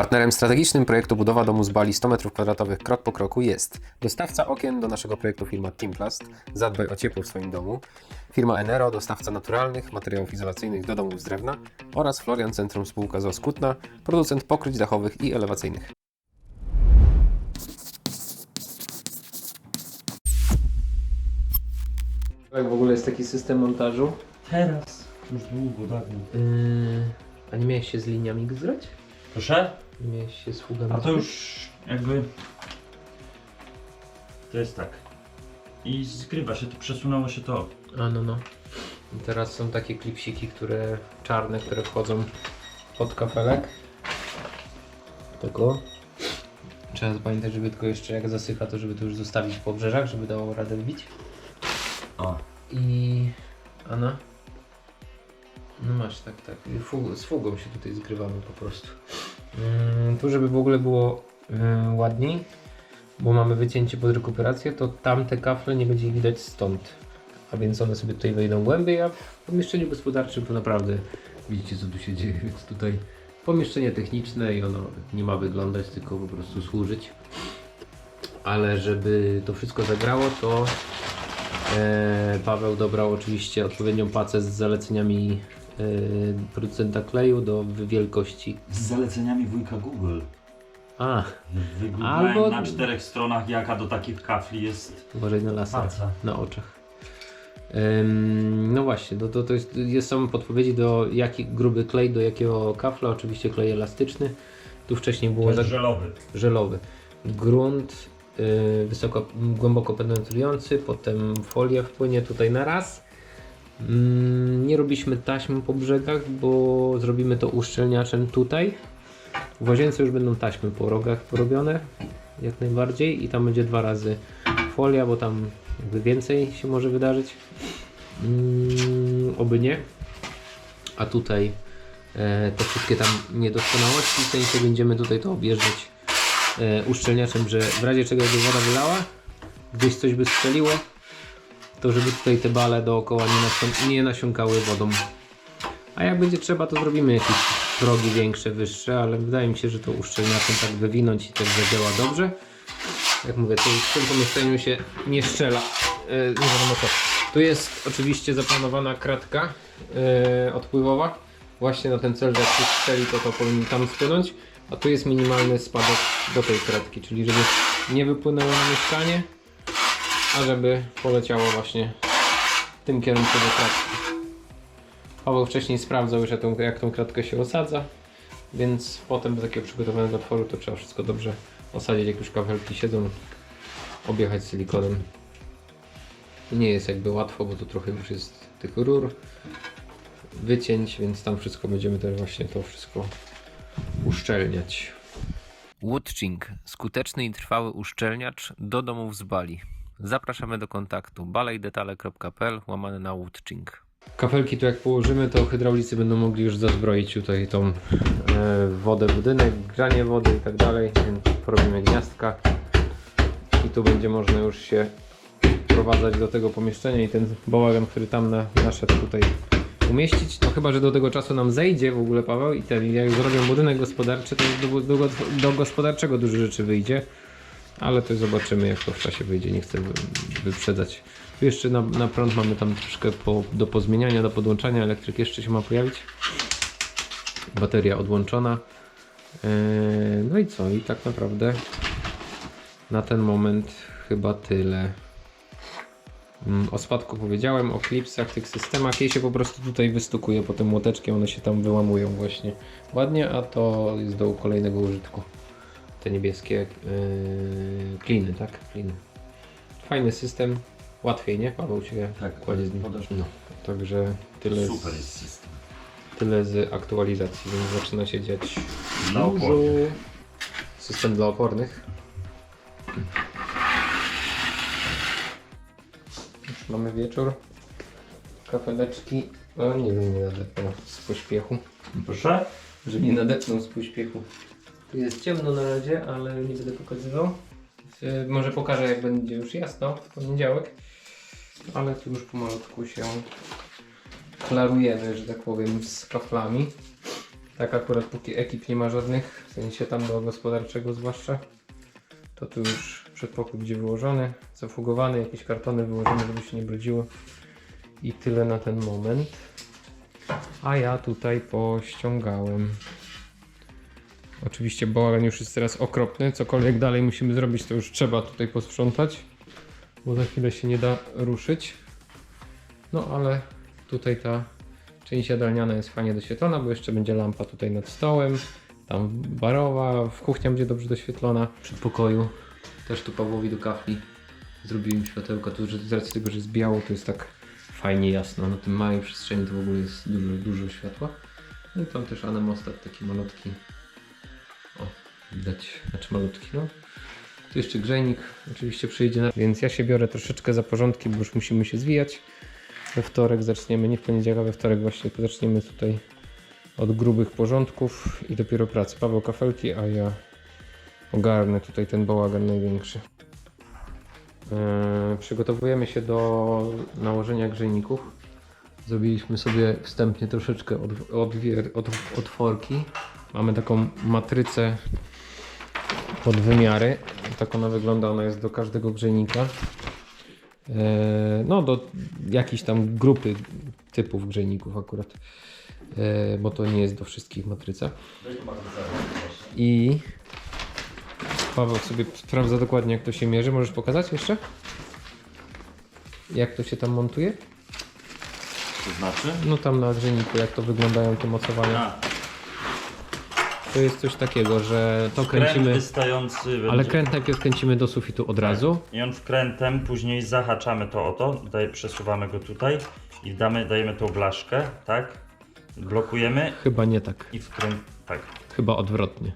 Partnerem strategicznym projektu budowa domu z bali 100 m2 krok po kroku jest dostawca okien do naszego projektu firma Teamplast, zadbaj o ciepło w swoim domu, firma Enero, dostawca naturalnych materiałów izolacyjnych do domów z drewna oraz Florian Centrum spółka z Oskutna, producent pokryć dachowych i elewacyjnych. Jak w ogóle jest taki system montażu? Teraz. Już długo, dawno. Yy, a nie miałeś się z liniami grać? Proszę? Nie miałeś się z fugami A to już jakby... To jest tak. I zgrywa się, to przesunęło się to. A no no. I teraz są takie klipsiki, które czarne, które wchodzą pod kafelek. Tego. Trzeba pamiętać, żeby tylko jeszcze jak zasycha, to żeby to już zostawić po obrzeżach, żeby dało radę wbić. O. I... Ana? No masz, tak, tak. I Fug, z fugą się tutaj zgrywamy po prostu. Mm, tu, żeby w ogóle było mm, ładniej, bo mamy wycięcie pod rekuperację, to tamte kafle nie będzie widać stąd. A więc one sobie tutaj wejdą głębiej, a w pomieszczeniu gospodarczym to naprawdę widzicie co tu się dzieje, więc tutaj pomieszczenie techniczne i ono nie ma wyglądać, tylko po prostu służyć. Ale żeby to wszystko zagrało, to e, Paweł dobrał oczywiście odpowiednią pacę z zaleceniami e, producenta kleju do wielkości. Z zaleceniami wujka Google. A, Wygooglałem Albo- na czterech stronach jaka do takich kafli jest uważaj na lasach. paca. na oczach. Ym, no właśnie, no to, to jest, jest są podpowiedzi do jaki gruby klej, do jakiego kafla, oczywiście klej elastyczny. Tu wcześniej było To za, jest żelowy. żelowy. Grunt y, wysoko, głęboko penetrujący, potem folia wpłynie tutaj na raz. Mm, nie robiliśmy taśmy po brzegach, bo zrobimy to uszczelniaczem tutaj. W łazience już będą taśmy po rogach porobione, jak najbardziej i tam będzie dwa razy folia, bo tam jakby więcej się może wydarzyć. Mm, oby nie. A tutaj e, te wszystkie tam niedoskonałości, w sensie będziemy tutaj to objeżdżać e, uszczelniaczem, że w razie czego jakby woda wylała, gdzieś coś by strzeliło, to żeby tutaj te bale dookoła nie, nasią- nie nasiąkały wodą. A jak będzie trzeba, to zrobimy jakieś progi większe, wyższe, ale wydaje mi się, że to uszczelniaczem tak wywinąć i też zadziała dobrze. Jak mówię, to w tym pomieszczeniu się nie strzela. E, nie wiadomo co. Tu jest oczywiście zaplanowana kratka e, odpływowa. Właśnie na ten cel, że jak się strzeli, to to powinno tam spłynąć. A tu jest minimalny spadek do tej kratki, czyli żeby nie wypłynęło na mieszkanie, a żeby poleciało właśnie w tym kierunku do kratki. Paweł wcześniej sprawdzał już jak tą, kratkę się osadza, więc potem do takiego przygotowanego otworu to trzeba wszystko dobrze osadzić, jak już kafelki siedzą, objechać silikonem. Nie jest jakby łatwo, bo tu trochę już jest tych rur, wycięć, więc tam wszystko będziemy też właśnie to wszystko uszczelniać. Woodching. Skuteczny i trwały uszczelniacz do domów z Bali. Zapraszamy do kontaktu balejdetale.pl łamane na Woodching. Kafelki tu jak położymy, to hydraulicy będą mogli już zazbroić tutaj tą e, wodę budynek, grzanie wody i tak dalej, więc gniazdka. I tu będzie można już się wprowadzać do tego pomieszczenia i ten bałagan, który tam na, naszedł tutaj umieścić, no chyba, że do tego czasu nam zejdzie w ogóle Paweł i ten, jak zrobią budynek gospodarczy, to do, do, do gospodarczego dużo rzeczy wyjdzie, ale to zobaczymy jak to w czasie wyjdzie, nie chcę wy- wyprzedzać. Tu jeszcze na, na prąd mamy tam troszkę po, do pozmieniania, do podłączania, elektryk jeszcze się ma pojawić. Bateria odłączona. Eee, no i co? I tak naprawdę na ten moment chyba tyle. Mm, O spadku powiedziałem, o klipsach, tych systemach. Jej się po prostu tutaj wystukuje potem młoteczkiem, one się tam wyłamują właśnie ładnie, a to jest do kolejnego użytku. Te niebieskie yy, kliny, tak? Kliny. Fajny system, łatwiej, nie? Paweł się Tak, kładzie z nim. No, także tyle Super z, jest system. tyle z aktualizacji, więc zaczyna się dziać Dla dużo. opornych. System dla opornych. Już mamy wieczór. Kafeleczki. No nie wiem, nie nadepnął z pośpiechu. Proszę? Że nie nadepnął z pośpiechu. Tu jest ciemno na razie, ale nie będę pokazywał. Y, Może pokażę jak będzie już jasno w poniedziałek. Ale tu już pomalutku się klarujemy, że tak powiem, z kaflami. Tak akurat póki ekip nie ma żadnych, w sensie tam do gospodarczego zwłaszcza, to tu już przedpokój będzie wyłożony, zafugowany, jakieś kartony wyłożone, żeby się nie brudziło. I tyle na ten moment. A ja tutaj pościągałem. Oczywiście bałagan już jest teraz okropny, cokolwiek dalej musimy zrobić, to już trzeba tutaj posprzątać, bo za chwilę się nie da ruszyć. No ale tutaj ta część jadalniana jest fajnie doświetlona, bo jeszcze będzie lampa tutaj nad stołem, tam barowa, w kuchnia będzie dobrze doświetlona. W przedpokoju też tu Pawłowi do kafli zrobiłem światełka, tu z racji tego, że jest biało, to jest tak fajnie jasno, na tym małej przestrzeni to w ogóle jest dużo, dużo światła. No i tam też anemostat taki malutki. Widać, znaczy malutki, no. Tu jeszcze grzejnik oczywiście przyjdzie, na... więc ja się biorę troszeczkę za porządki, bo już musimy się zwijać. We wtorek zaczniemy, nie w poniedziałek, we wtorek właśnie zaczniemy tutaj od grubych porządków i dopiero pracy. Paweł kafelki, a ja ogarnę tutaj ten bałagan największy. Eee, przygotowujemy się do nałożenia grzejników. Zrobiliśmy sobie wstępnie troszeczkę od, odwier, od, otworki. Mamy taką matrycę pod wymiary. Tak ona wygląda, ona jest do każdego grzejnika. E, no do jakiejś tam grupy typów grzejników akurat, E, bo to nie jest do wszystkich matryca. I Paweł sobie sprawdza dokładnie jak to się mierzy. Możesz pokazać jeszcze? Jak to się tam montuje? To znaczy? No tam na grzejniku jak to wyglądają te mocowania. To jest coś takiego, że to kręt kręcimy, wystający będzie... ale kręt najpierw kręcimy do sufitu od razu. I on wkrętem, później zahaczamy to o to, tutaj przesuwamy go tutaj i damy, dajemy tą blaszkę, tak? Blokujemy Chyba nie tak. i wkręt... tak. Chyba odwrotnie.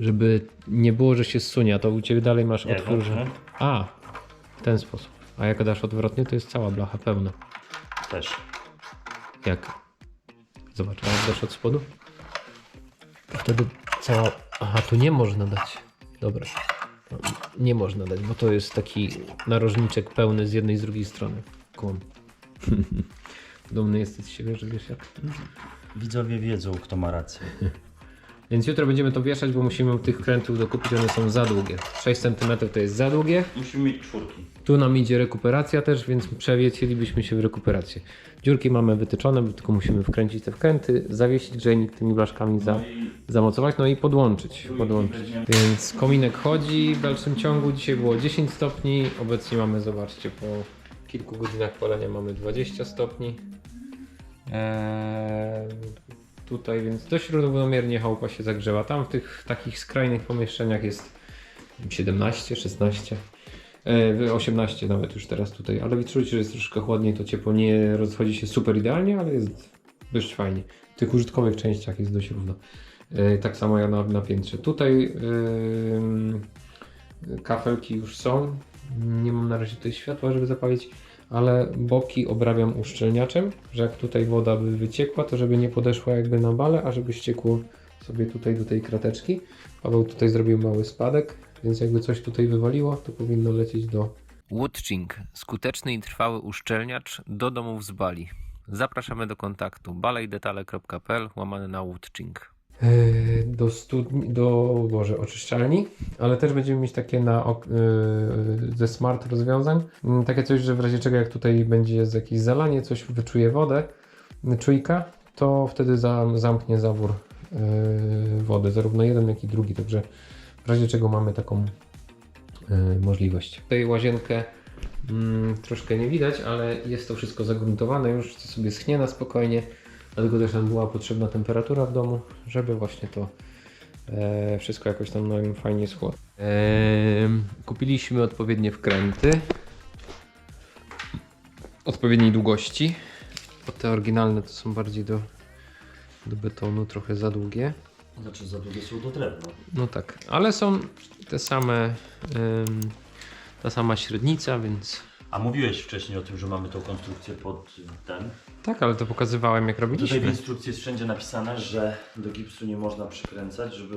Żeby nie było, że się zsunie, a to u Ciebie dalej masz Nie, otwór, że... A, w ten sposób. A jak dasz odwrotnie, to jest cała blacha pełna. Też. Jak? Zobacz, a jak dasz od spodu? Wtedy cała... Aha, tu nie można dać. Dobra. Nie można dać, bo to jest taki narożniczek pełny z jednej i z drugiej strony. Kłam. Dumny jesteś z siebie, że wiesz jak? Widzowie wiedzą, kto ma rację. Więc jutro będziemy to wieszać, bo musimy tych krętów dokupić, one są za długie. 6 cm to jest za długie. Musimy mieć czwórki. Tu nam idzie rekuperacja też, więc przewiecielibyśmy się w rekuperację. Dziurki mamy wytyczone, bo tylko musimy wkręcić te wkręty, zawiesić grzejnik tymi blaszkami, za, No zamocować, no i podłączyć. podłączyć. Więc kominek chodzi w dalszym ciągu. Dzisiaj było 10 stopni, obecnie mamy, zobaczcie, po kilku godzinach palenia mamy 20 stopni. Eee, tutaj więc dość równomiernie chałupa się zagrzewa. Tam w tych takich skrajnych pomieszczeniach jest 17, 16. E, 18 nawet już teraz tutaj, ale czujecie, że jest troszkę chłodniej, to ciepło nie rozchodzi się super idealnie, ale jest dość fajnie. W tych użytkowych częściach jest dość równo. E, Tak samo ja na, na piętrze. Tutaj ym, kafelki już są. Nie mam na razie tutaj światła, żeby zapalić, ale boki obrabiam uszczelniaczem, że jak tutaj woda by wyciekła, to żeby nie podeszła jakby na bale, a żeby ściekło sobie tutaj do tej krateczki. Paweł tutaj zrobił mały spadek, więc jakby coś tutaj wywaliło, to powinno lecieć do Woodching. Skuteczny i trwały uszczelniacz do domów z Bali. Zapraszamy do kontaktu balejdetale.pl łamane na Woodching. Yy, do studni, do Boże, oczyszczalni, ale też będziemy mieć takie na, yy, ze smart rozwiązań, Yy, takie coś, że w razie czego jak tutaj będzie jakieś zalanie, coś wyczuje wodę, czujka, to wtedy za, zamknie zawór yy, wody, zarówno jeden jak i drugi, także w razie czego mamy taką możliwość. Tutaj łazienkę mm, troszkę nie widać, ale jest to wszystko zagruntowane już, sobie schnie na spokojnie. Dlatego też nam była potrzebna temperatura w domu, żeby właśnie to e, wszystko jakoś tam nam fajnie schło. E, kupiliśmy odpowiednie wkręty odpowiedniej długości, bo te oryginalne to są bardziej do, do betonu, trochę za długie. Znaczy za długie są do drewna. No tak, ale są te same, em, ta sama średnica, więc A mówiłeś wcześniej o tym, że mamy tą konstrukcję pod ten. tak, ale to pokazywałem jak Tutaj w robiliśmy. instrukcji jest wszędzie napisane, że do gipsu nie można przykręcać, żeby...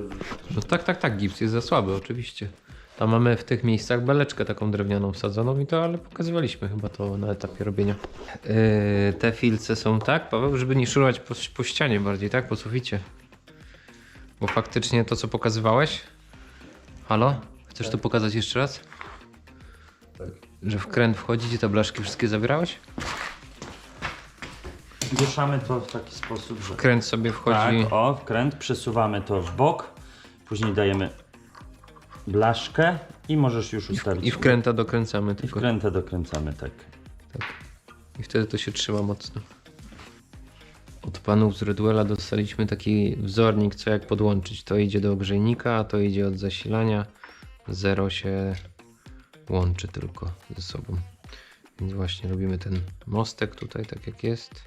No tak, tak, tak, gips jest za słaby, oczywiście. Tam mamy w tych miejscach beleczkę taką drewnianą wsadzoną i to, ale pokazywaliśmy chyba to na etapie robienia. Yy, te filce są tak, Paweł, żeby nie szurować po, po ścianie bardziej, tak? Po suficie. Bo faktycznie to, co pokazywałeś. Halo? Chcesz to pokazać jeszcze raz? Że w kręt wchodzi i te blaszki wszystkie zawierałeś? Wieszamy to w taki sposób, że Kręt sobie wchodzi. tak, o, wkręt, przesuwamy to w bok, później dajemy blaszkę i możesz już ustawić. I wkręta dokręcamy I tylko. wkrętę dokręcamy, tak. I wtedy to się trzyma mocno. Od panów z Redwella dostaliśmy taki wzornik, co jak podłączyć. To idzie do grzejnika, a to idzie od zasilania. Zero się łączy tylko ze sobą. Więc właśnie robimy ten mostek tutaj, tak jak jest.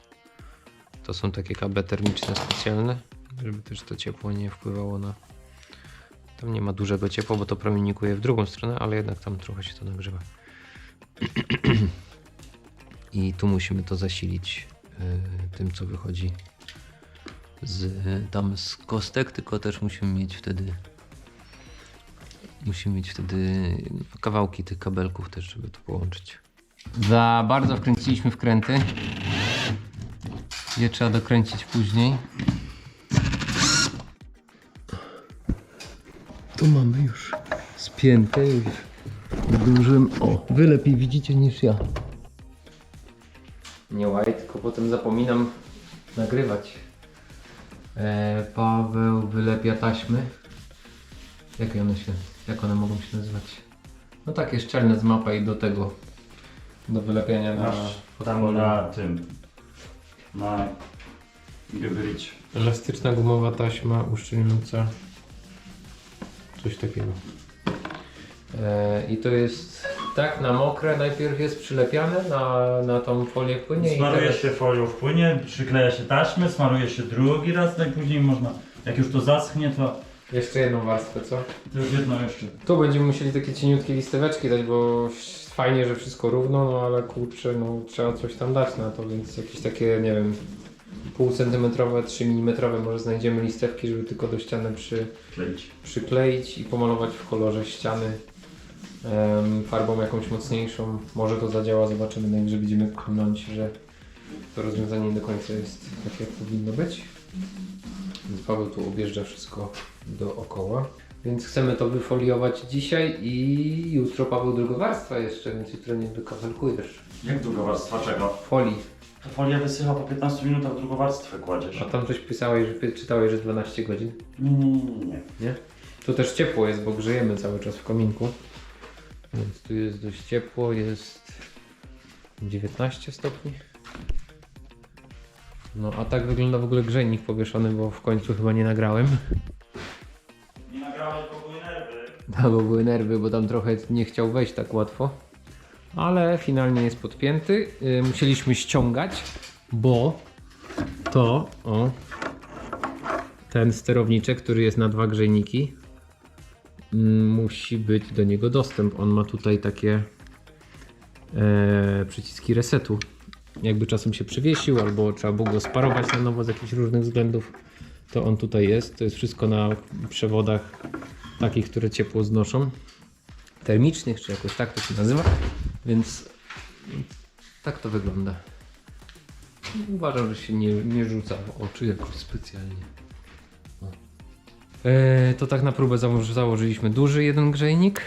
To są takie kable termiczne specjalne, żeby też to ciepło nie wpływało na... Tam nie ma dużego ciepła, bo to promienikuje w drugą stronę, ale jednak tam trochę się to nagrzewa. i tu musimy to zasilić y, tym, co wychodzi z tam z kostek, tylko też musimy mieć wtedy musimy mieć wtedy kawałki tych kabelków też, żeby to połączyć. Za bardzo wkręciliśmy wkręty. Je trzeba dokręcić później. Tu mamy już spięte, już zdążyłem, o, wy lepiej widzicie niż ja. Nie łaj, tylko potem zapominam nagrywać. E, Paweł wylepia taśmy. Jak one się, jak one mogą się nazywać? No takie szczelne z mapa i do tego, do wylepiania na Masz tam na tym, na gybrycie. elastyczna gumowa taśma uszczelniająca coś takiego. E, I to jest tak na mokre najpierw jest przylepiane na, na tą folię płynie Smaruje i się folią w płynie, przykleja się taśmę, smaruje się drugi raz, najpóźniej można, jak już to zaschnie, to, Jeszcze jedną warstwę, co? już jedno jeszcze. Tu będziemy musieli takie cieniutkie listeweczki dać, bo fajnie, że wszystko równo, no ale kurczę, no trzeba coś tam dać na to, więc jakieś takie, nie wiem, pół centymetrowe, 3 mm może znajdziemy listewki, żeby tylko do ściany przy, Kleić. przykleić i pomalować w kolorze ściany em, farbą jakąś mocniejszą. Może to zadziała, zobaczymy, najwyżej będziemy klnąć, że to rozwiązanie nie do końca jest tak, jak powinno być. Więc Paweł tu objeżdża wszystko dookoła. Więc chcemy to wyfoliować dzisiaj i jutro Paweł drugą warstwę jeszcze, więc jutro nie wykafelkujesz. Jak długa warstwa czego? Folii. To folia wysycha po 15 minutach, drugą warstwę kładziesz. A tam coś pisałeś, że czytałeś, że 12 godzin. Nie, nie, nie, nie. Nie? Tu też ciepło jest, bo grzejemy cały czas w kominku. Więc tu jest dość ciepło, jest 19 stopni. No a tak wygląda w ogóle grzejnik powieszony, bo w końcu chyba nie nagrałem. Nie nagrałeś, bo były nerwy. Albo były nerwy, bo tam trochę nie chciał wejść tak łatwo. Ale finalnie jest podpięty. Yy, musieliśmy ściągać, bo to, o, ten sterowniczek, który jest na dwa grzejniki, mm, musi być do niego dostęp. On ma tutaj takie e, przyciski resetu. Jakby czasem się przywiesił, albo trzeba było go sparować na nowo z jakichś różnych względów, to on tutaj jest. To jest wszystko na przewodach takich, które ciepło znoszą, termicznych, czy jakoś tak to się nazywa, więc tak to wygląda. Uważam, że się nie, nie rzuca w oczy jakoś specjalnie. O. E, to tak na próbę zało- założyliśmy duży jeden grzejnik.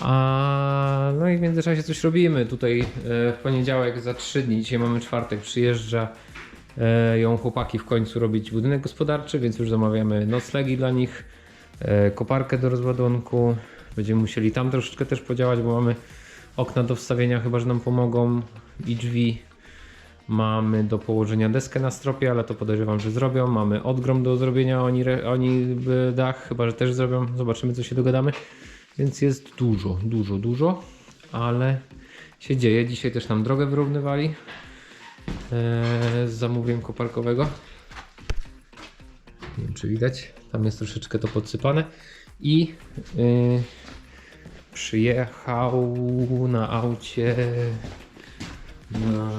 A, no i w międzyczasie coś robimy. Tutaj e, w poniedziałek za 3 dni, dzisiaj mamy czwartek, przyjeżdża e, ją chłopaki w końcu robić budynek gospodarczy, więc już zamawiamy noclegi dla nich e, koparkę do rozładunku. Będziemy musieli tam troszeczkę też podziałać, bo mamy okna do wstawienia, chyba że nam pomogą i drzwi. Mamy do położenia deskę na stropie, ale to podejrzewam, że zrobią. Mamy odgrom do zrobienia, oni, oni dach, chyba że też zrobią. Zobaczymy, co się dogadamy. Więc jest dużo, dużo, dużo, ale się dzieje. Dzisiaj też nam drogę wyrównywali e, z zamówieniem koparkowego. Nie wiem, czy widać. Tam jest troszeczkę to podsypane. I yy, przyjechał na aucie. Na,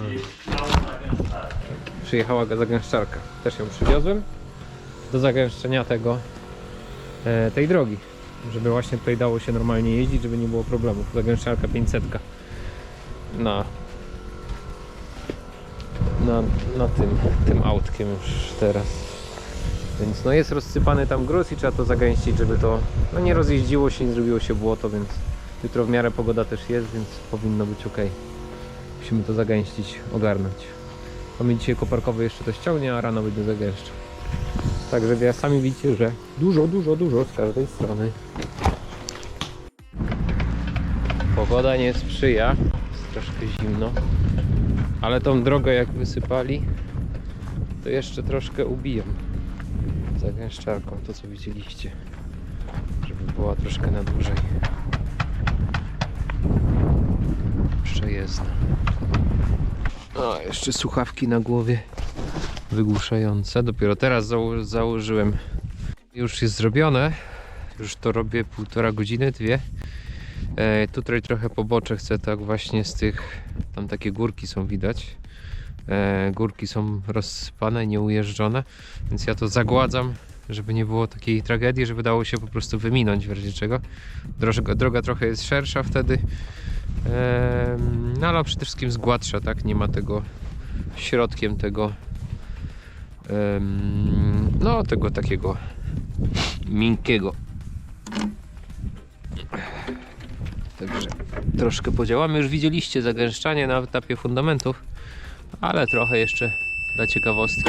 przyjechała zagęszczarka. Też ją przywiozłem do zagęszczenia tego, e, tej drogi. Żeby właśnie tutaj dało się normalnie jeździć, żeby nie było problemów. Zagęszczalka 500 na, na, na tym, tym autkiem już teraz. Więc no jest rozsypany tam gruz i trzeba to zagęścić, żeby to no nie rozjeździło się, nie zrobiło się błoto, więc jutro w miarę pogoda też jest, więc powinno być ok. Musimy to zagęścić, ogarnąć. Mi dzisiaj koparkowy jeszcze to ściągnie, a rano będzie zagęszczał. Także sami widzicie, że dużo, dużo, dużo z każdej strony. Pogoda nie sprzyja, jest troszkę zimno, ale tą drogę jak wysypali, to jeszcze troszkę ubiją zagęszczarką, to co widzieliście, żeby była troszkę na dłużej przejezdna. A, jeszcze słuchawki na głowie wygłuszające. Dopiero teraz zało założyłem. Już jest zrobione. Już to robię półtora godziny, dwie. E, tutaj trochę pobocze chcę tak właśnie z tych, tam takie górki są widać. E, górki są rozsypane, nieujeżdżone, więc ja to zagładzam, żeby nie było takiej tragedii, żeby dało się po prostu wyminąć w razie czego. Droga, droga trochę jest szersza wtedy, e, no ale przede wszystkim jest gładsza, tak? Nie ma tego środkiem tego no tego takiego miękkiego. Także troszkę podziałamy. Już widzieliście zagęszczanie na etapie fundamentów ale trochę jeszcze dla ciekawostki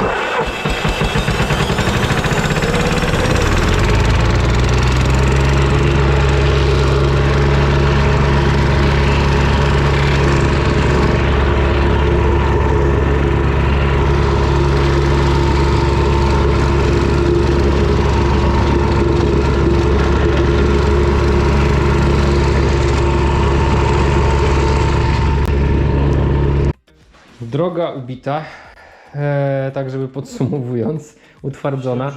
droga ubita e, tak żeby podsumowując utwardzona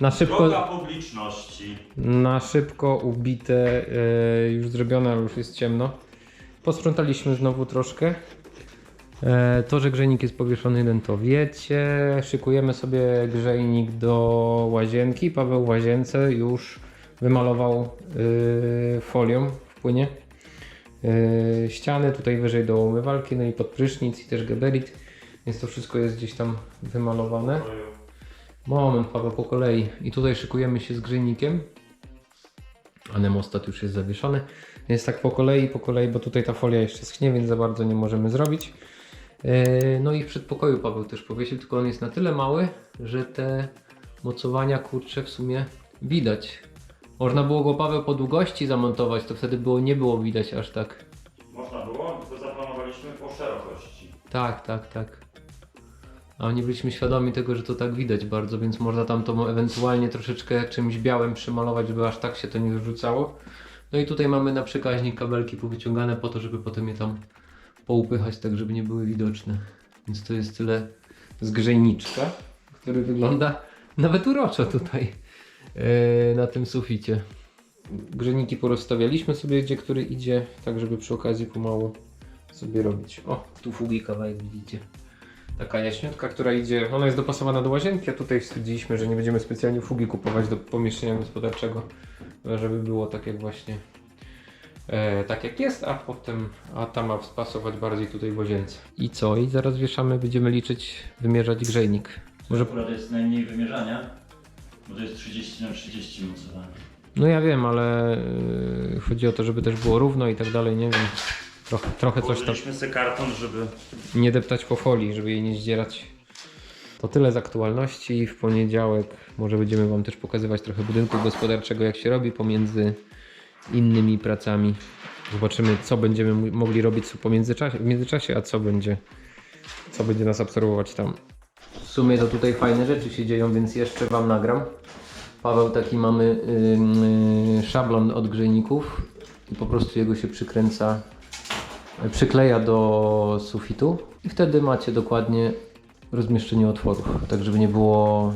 na szybko Droga publiczności. na szybko ubite, e, już zrobione, ale już jest ciemno. Posprzątaliśmy znowu troszkę. E, to, że grzejnik jest powieszony, jeden to wiecie. Szykujemy sobie grzejnik do łazienki. Paweł w łazience już wymalował e, folią w płynie. E, ściany tutaj wyżej do umywalki, no i pod prysznic i też geberit. Więc to wszystko jest gdzieś tam wymalowane. Moment, Paweł, po kolei. I tutaj szykujemy się z grzejnikiem. Anemostat już jest zawieszony. Więc tak po kolei, po kolei, bo tutaj ta folia jeszcze schnie, więc za bardzo nie możemy zrobić. Yy, No i w przedpokoju Paweł też powiesił, tylko on jest na tyle mały, że te mocowania kurcze w sumie widać. Można było go Paweł po długości zamontować, to wtedy było, nie było widać aż tak. Można było, tylko zaplanowaliśmy po szerokości. Tak, tak, tak. A nie byliśmy świadomi tego, że to tak widać bardzo, więc można tam to ewentualnie troszeczkę czymś białym przymalować, żeby aż tak się to nie wyrzucało. No i tutaj mamy na przekaźnik kabelki powyciągane po to, żeby potem je tam poupychać tak, żeby nie były widoczne. Więc to jest tyle z grzejniczka, który wygląda nawet uroczo tutaj na tym suficie. Grzejniki porozstawialiśmy sobie, gdzie który idzie, tak żeby przy okazji pomału sobie robić. O, tu fugi kawałek widzicie. Taka jaśniutka, która idzie, ona jest dopasowana do łazienki, a tutaj stwierdziliśmy, że nie będziemy specjalnie fugi kupować do pomieszczenia gospodarczego, żeby było tak jak właśnie, e, tak jak jest, a potem, a ta ma pasować bardziej tutaj w łazience. I co? I zaraz wieszamy, będziemy liczyć, wymierzać grzejnik. Może, Akurat jest najmniej wymierzania, bo to jest 30 na 30 mocowane. no ja wiem, ale e, chodzi o to, żeby też było równo i tak dalej, nie wiem. Trochę, trochę coś tam. Położyliśmy sobie karton, żeby nie deptać po folii, żeby jej nie zdzierać. To tyle z aktualności. W poniedziałek może będziemy Wam też pokazywać trochę budynku gospodarczego, jak się robi pomiędzy innymi pracami. Zobaczymy, co będziemy mu- mogli robić pomiędzy w międzyczasie, a co będzie, co będzie nas absorbować tam. W sumie to tutaj fajne rzeczy się dzieją, więc jeszcze Wam nagram. Paweł taki mamy yy, szablon od grzejników i po prostu jego się przykręca przykleja do sufitu i wtedy macie dokładnie rozmieszczenie otworów, tak żeby nie było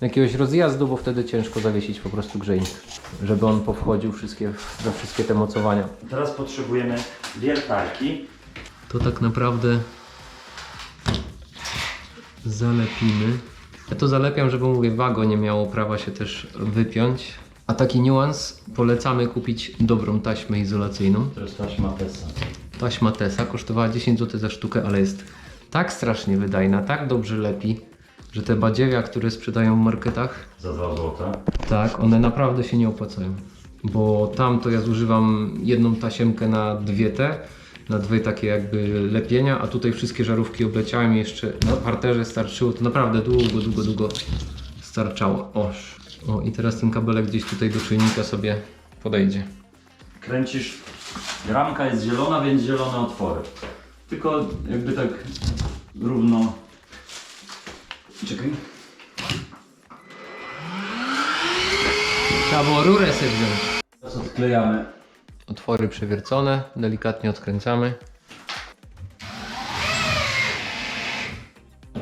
jakiegoś rozjazdu, bo wtedy ciężko zawiesić po prostu grzejnik, żeby on powchodził wszystkie, we wszystkie te mocowania. Teraz potrzebujemy wiertarki. To tak naprawdę zalepimy. Ja to zalepiam, żeby mówię, wago nie miało prawa się też wypiąć, A taki niuans, polecamy kupić dobrą taśmę izolacyjną. To jest taśma Tesa. Taśma Tesa kosztowała 10 zł za sztukę, ale jest tak strasznie wydajna, tak dobrze lepi, że te badziewia, które sprzedają w marketach, Za 2 zł. tak, one naprawdę się nie opłacają. Bo tam to ja zużywam jedną tasiemkę na dwie te, na dwie takie jakby lepienia, a tutaj wszystkie żarówki obleciałem i jeszcze na parterze starczyło, to naprawdę długo, długo, długo starczało. Oż. O i teraz ten kabelek gdzieś tutaj do czujnika sobie podejdzie. Kręcisz, ramka jest zielona, więc zielone otwory. Tylko jakby tak równo. Czekaj. Trzeba było rurę sobie wziąć. Teraz odklejamy. Otwory przewiercone, delikatnie odkręcamy.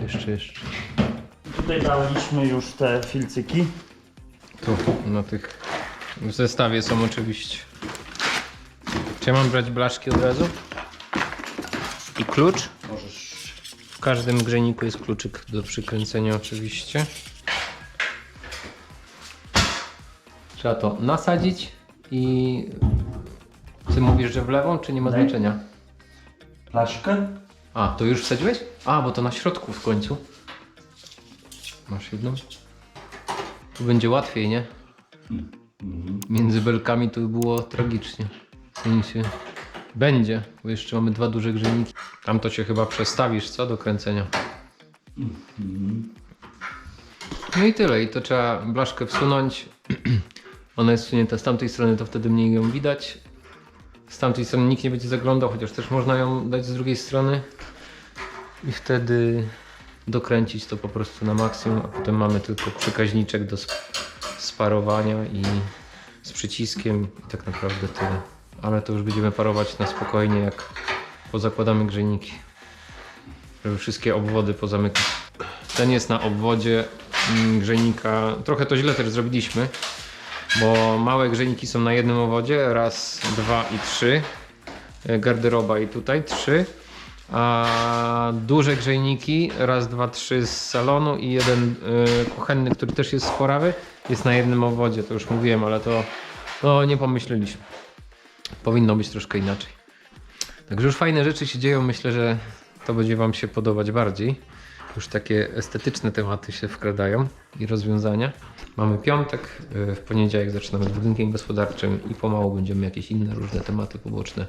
Jeszcze, jeszcze. Tutaj daliśmy już te filcyki. Tu, na tych. W zestawie są oczywiście. Czy ja mam brać blaszki od razu? I klucz? Możesz. W każdym grzejniku jest kluczyk do przykręcenia oczywiście. Trzeba to nasadzić i ty mówisz, że w lewą, czy nie ma Daj. znaczenia? Flaszkę? A, to już wsadziłeś? A, bo to na środku w końcu. Masz jedną? Tu będzie łatwiej, nie? Między belkami tu było tragicznie. Sensie będzie, bo jeszcze mamy dwa duże grzejniki. Tam to się chyba przestawisz, co? Do kręcenia. No i tyle. I to trzeba blaszkę wsunąć. Ona jest wsunięta z tamtej strony, to wtedy mniej ją widać. Z tamtej strony nikt nie będzie zaglądał, chociaż też można ją dać z drugiej strony. I wtedy dokręcić to po prostu na maksimum, a potem mamy tylko przekaźniczek do sp- sparowania i z przyciskiem i tak naprawdę tyle. Ale to już będziemy parować na spokojnie, jak pozakładamy grzejniki. Żeby wszystkie obwody pozamykać. Ten jest na obwodzie mm, grzejnika. Trochę to źle też zrobiliśmy, bo małe grzejniki są na jednym obwodzie. Raz, dwa i trzy. E, Garderoba i tutaj trzy. A duże grzejniki, raz, dwa, trzy z salonu i jeden y, kuchenny, który też jest sporawy, jest na jednym obwodzie. To już mówiłem, ale to, to nie pomyśleliśmy. Powinno być troszkę inaczej. Także już fajne rzeczy się dzieją. Myślę, że to będzie Wam się podobać bardziej. Już takie estetyczne tematy się wkradają i rozwiązania. Mamy piątek, y, w poniedziałek zaczynamy z budynkiem gospodarczym i pomału będziemy jakieś inne różne tematy poboczne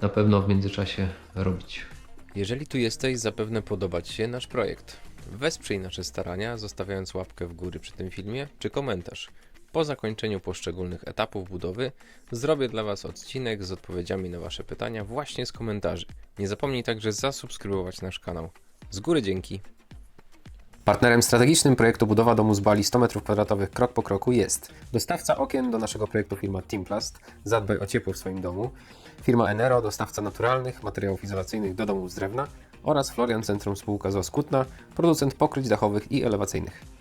na pewno w międzyczasie robić. Jeżeli tu jesteś, zapewne podoba Ci się nasz projekt. Wesprzyj nasze starania, zostawiając łapkę w górę przy tym filmie, czy komentarz. Po zakończeniu poszczególnych etapów budowy zrobię dla Was odcinek z odpowiedziami na Wasze pytania właśnie z komentarzy. Nie zapomnij także zasubskrybować nasz kanał. Z góry dzięki. Partnerem strategicznym projektu budowa domu z Bali 100 m2 krok po kroku jest dostawca okien do naszego projektu firma Teamplast. Zadbaj o ciepło w swoim domu. Firma Enero, dostawca naturalnych materiałów izolacyjnych do domów z drewna oraz Florian Centrum Spółka z Oskutna, producent pokryć dachowych i elewacyjnych.